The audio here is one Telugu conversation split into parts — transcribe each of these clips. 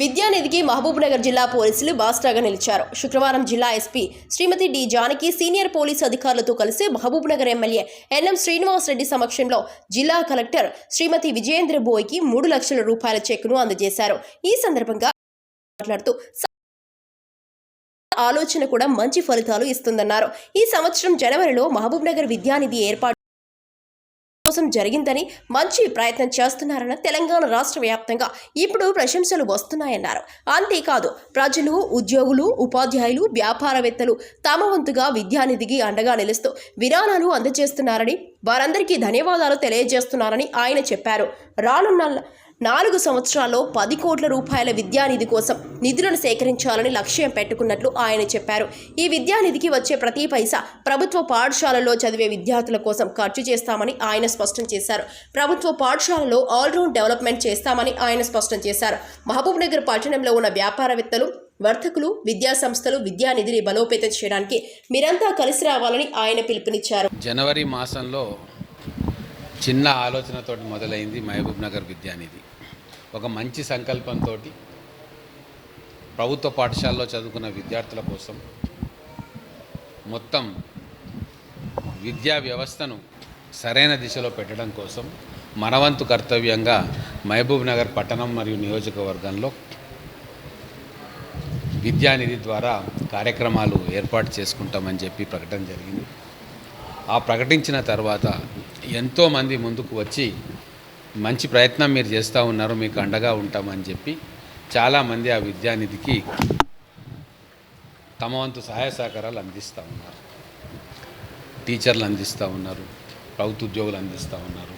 విద్యానిధికి మహబూబ్ నగర్ జిల్లా పోలీసులు బాస్టాగా నిలిచారు. శుక్రవారం జిల్లా SP Srimathi D Janaki senior police అధికారులతో కలిసి మహబూబ్ నగర్ ఎమ్మెల్యే ఎన్ఎం శ్రీనివాస్ రెడ్డి సమక్షంలో జిల్లా కలెక్టర్ శ్రీమతి విజయేంద్ర బోయ్కి మూడు లక్షల రూపాయల చెక్కును అందజేశారు. ఈ సందర్భంగా మాట్లాడుతూ ఆలోచన కూడా మంచి ఫలితాలు ఇస్తుందన్నారు. ఈ సంవత్సరం జనవరిలో మహబూబ్ నగర్ విద్యానిధి ఏర్పాటు కోసం జరిగిందని మంచి ప్రయత్నం చేస్తున్నారని తెలంగాణ రాష్ట్ర వ్యాప్తంగా ఇప్పుడు ప్రశంసలు వస్తున్నాయన్నారు. అంతేకాదు ప్రజలు ఉద్యోగులు ఉపాధ్యాయులు వ్యాపారవేత్తలు తమ వంతుగా విద్యానిధికి అండగా నిలుస్తూ విరాళాలు అందజేస్తున్నారని వారందరికీ ధన్యవాదాలు తెలియజేస్తున్నారని ఆయన చెప్పారు. రానున్న నాలుగు సంవత్సరాల్లో పది కోట్ల రూపాయల విద్యానిధి కోసం నిధులను సేకరించాలని లక్ష్యం పెట్టుకున్నట్లు ఆయన చెప్పారు. ఈ విద్యానిధికి వచ్చే ప్రతి పైసా ప్రభుత్వ పాఠశాలలో చదివే విద్యార్థుల కోసం ఖర్చు చేస్తామని ఆయన స్పష్టం చేశారు. ప్రభుత్వ పాఠశాలలో ఆల్రౌండ్ డెవలప్మెంట్ చేస్తామని ఆయన స్పష్టం చేశారు. మహబూబ్ నగర్ పట్టణంలో ఉన్న వ్యాపారవేత్తలు వర్తకులు విద్యా సంస్థలు విద్యానిధిని బలోపేతం చేయడానికి మీరంతా కలిసి రావాలని ఆయన పిలుపునిచ్చారు. జనవరి మాసంలో చిన్న ఆలోచనతోటి మొదలైంది మహబూబ్ నగర్ విద్యానిధి ఒక మంచి సంకల్పంతో ప్రభుత్వ పాఠశాలలో చదువుకున్న విద్యార్థుల కోసం మొత్తం విద్యా వ్యవస్థను సరైన దిశలో పెట్టడం కోసం మనవంతు కర్తవ్యంగా మహబూబ్ నగర్ పట్టణం మరియు నియోజకవర్గంలో విద్యానిధి ద్వారా కార్యక్రమాలు ఏర్పాటు చేసుకుంటామని చెప్పి ప్రకటన జరిగింది. ఆ ప్రకటించిన తర్వాత ఎంతోమంది ముందుకు వచ్చి మంచి ప్రయత్నం మీరు చేస్తూ ఉన్నారు మీకు అండగా ఉంటామని చెప్పి చాలామంది ఆ విద్యానిధికి తమ వంతు సహాయ సహకారాలు అందిస్తూ ఉన్నారు. టీచర్లు అందిస్తూ ఉన్నారు ప్రభుత్వ ఉద్యోగులు అందిస్తూ ఉన్నారు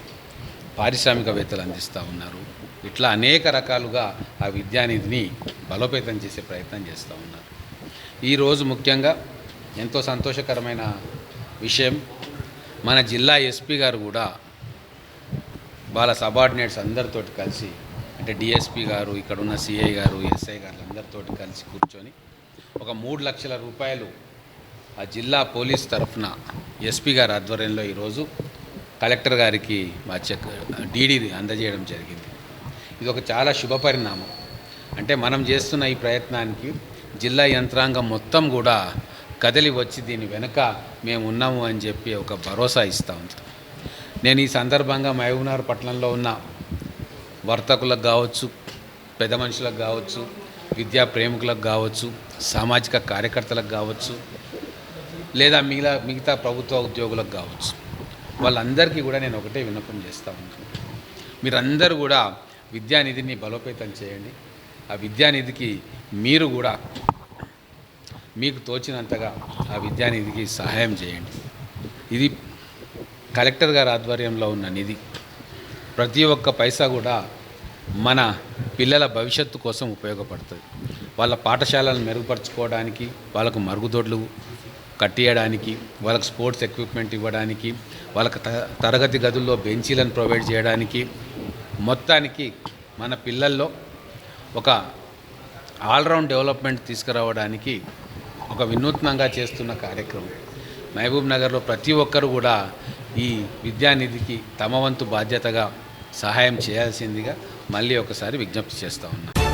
పారిశ్రామికవేత్తలు అందిస్తూ ఉన్నారు. ఇట్లా అనేక రకాలుగా ఆ విద్యానిధిని బలోపేతం చేసే ప్రయత్నం చేస్తూ ఉన్నారు. ఈరోజు ముఖ్యంగా ఎంతో సంతోషకరమైన విషయం మన జిల్లా ఎస్పీ గారు కూడా వాళ్ళ సబార్డినేట్స్ అందరితో కలిసి అంటే డిఎస్పీ గారు ఇక్కడ ఉన్న సిఐ గారు ఎస్ఐ గారు అందరితోటి కలిసి కూర్చొని ఒక మూడు లక్షల రూపాయలు ఆ జిల్లా పోలీస్ తరఫున ఎస్పీ గారి ఆధ్వర్యంలో ఈరోజు కలెక్టర్ గారికి మా చెక్ డీడీ అందజేయడం జరిగింది. ఇది ఒక చాలా శుభ పరిణామం. అంటే మనం చేస్తున్న ఈ ప్రయత్నానికి జిల్లా యంత్రాంగం మొత్తం కూడా కదిలి వచ్చి దీని వెనుక మేము ఉన్నాము అని చెప్పి ఒక భరోసా ఇస్తూ ఉంది నేను ఈ సందర్భంగా మహబూబ్నగర్ పట్టణంలో ఉన్న వర్తకులకు కావచ్చు పెద్ద మనుషులకు కావచ్చు విద్యా ప్రేమికులకు కావచ్చు సామాజిక కార్యకర్తలకు కావచ్చు లేదా మిగతా మిగతా ప్రభుత్వ ఉద్యోగులకు కావచ్చు వాళ్ళందరికీ కూడా నేను ఒకటే విన్నపం చేస్తూ ఉంటాను మీరందరూ కూడా విద్యానిధిని బలోపేతం చేయండి. ఆ విద్యానిధికి మీరు కూడా మీకు తోచినంతగా ఆ విద్యానిధికి సహాయం చేయండి. ఇది కలెక్టర్ గారి ఆధ్వర్యంలో ఉన్న నిధి. ప్రతి ఒక్క పైసా కూడా మన పిల్లల భవిష్యత్తు కోసం ఉపయోగపడుతుంది. వాళ్ళ పాఠశాలను మెరుగుపరచుకోవడానికి వాళ్ళకు మరుగుదొడ్లు కట్టియడానికి వాళ్ళకు స్పోర్ట్స్ ఎక్విప్మెంట్ ఇవ్వడానికి వాళ్ళకి త- తరగతి గదుల్లో బెంచీలను ప్రొవైడ్ చేయడానికి మొత్తానికి మన పిల్లల్లో ఒక ఆల్రౌండ్ డెవలప్మెంట్ తీసుకురావడానికి ఒక వినూత్నంగా చేస్తున్న కార్యక్రమం. మహబూబ్ నగర్లో ప్రతి ఒక్కరు కూడా ఈ విద్యానిధికి తమ వంతు బాధ్యతగా సహాయం చేయాల్సిందిగా మళ్ళీ ఒకసారి విజ్ఞప్తి చేస్తూ ఉన్నాను